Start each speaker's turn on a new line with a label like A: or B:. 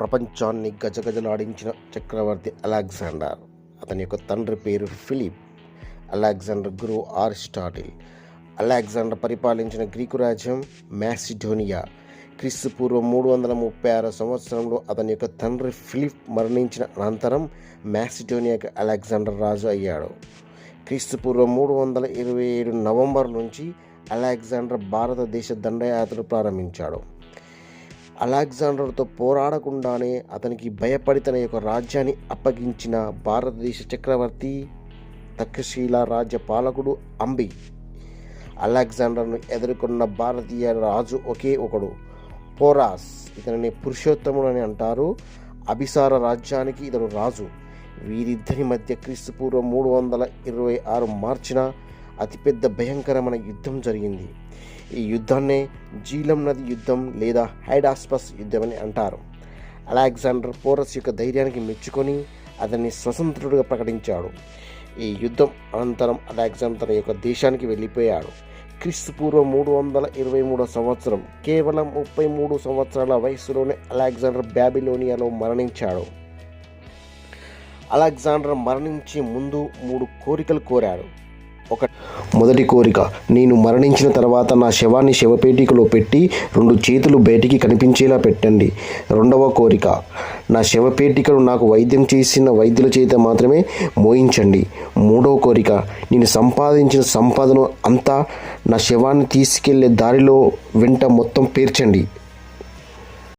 A: ప్రపంచాన్ని గజగజలాడించిన చక్రవర్తి అలెగ్జాండర్. అతని యొక్క తండ్రి పేరు ఫిలిప్ అలెగ్జాండర్ గురువు ఆరిస్టాటిల్ అలెగ్జాండర్ పరిపాలించిన గ్రీకు రాజ్యం మ్యాసిడోనియా క్రీస్తు పూర్వం మూడు వందల ముప్పై ఆరు సంవత్సరంలో అతని యొక్క తండ్రి ఫిలిప్ మరణించిన అనంతరం మ్యాసిడోనియాకి అలెగ్జాండర్ రాజు అయ్యాడు. క్రీస్తు పూర్వం మూడు వందల ఇరవై ఏడు నవంబర్ నుంచి అలెగ్జాండర్ భారతదేశ దండయాత్ర ప్రారంభించాడు. అలెగ్జాండర్తో పోరాడకుండానే అతనికి భయపడి తన యొక్క రాజ్యాన్ని అప్పగించిన భారతదేశ చక్రవర్తి తక్షశీల రాజ్య పాలకుడు అంబి. అలెగ్జాండర్ను ఎదుర్కొన్న భారతీయ రాజు ఒకే ఒకడు పోరాస్. ఇతనిని పురుషోత్తముడు అని అంటారు. అభిసార రాజ్యానికి ఇతడు రాజు. వీరిద్దరి మధ్య క్రీస్తు పూర్వం మూడు వందల ఇరవై ఆరు మార్చిన అతిపెద్ద భయంకరమైన యుద్ధం జరిగింది. ఈ యుద్ధాన్నే జీలం నది యుద్ధం లేదా హైడాస్పస్ యుద్ధం అని అంటారు. అలెగ్జాండర్ పోరస్ యొక్క ధైర్యానికి మెచ్చుకొని అతన్ని స్వతంత్రుడిగా ప్రకటించాడు. ఈ యుద్ధం అనంతరం అలెగ్జాండర్ తన యొక్క దేశానికి వెళ్ళిపోయాడు. క్రీస్తు పూర్వం మూడు వందల ఇరవై మూడో సంవత్సరం కేవలం ముప్పై మూడు సంవత్సరాల వయసులోనే అలెగ్జాండర్ బ్యాబిలోనియాలో మరణించాడు. అలెగ్జాండర్ మరణించే ముందు మూడు కోరికలు కోరాడు. ఒక మొదటి కోరిక నేను మరణించిన తర్వాత నా శవాన్ని శవపేటికలో పెట్టి రెండు చేతులు బయటికి కనిపించేలా పెట్టండి. రెండవ కోరిక నా శవపేటికను నాకు వైద్యం చేసిన వైద్యుల చేత మాత్రమే మోయించండి. మూడవ కోరిక నేను సంపాదించిన సంపదను అంతా నా శవాన్ని తీసుకెళ్ళే దారిలో వెంట మొత్తం పేర్చండి.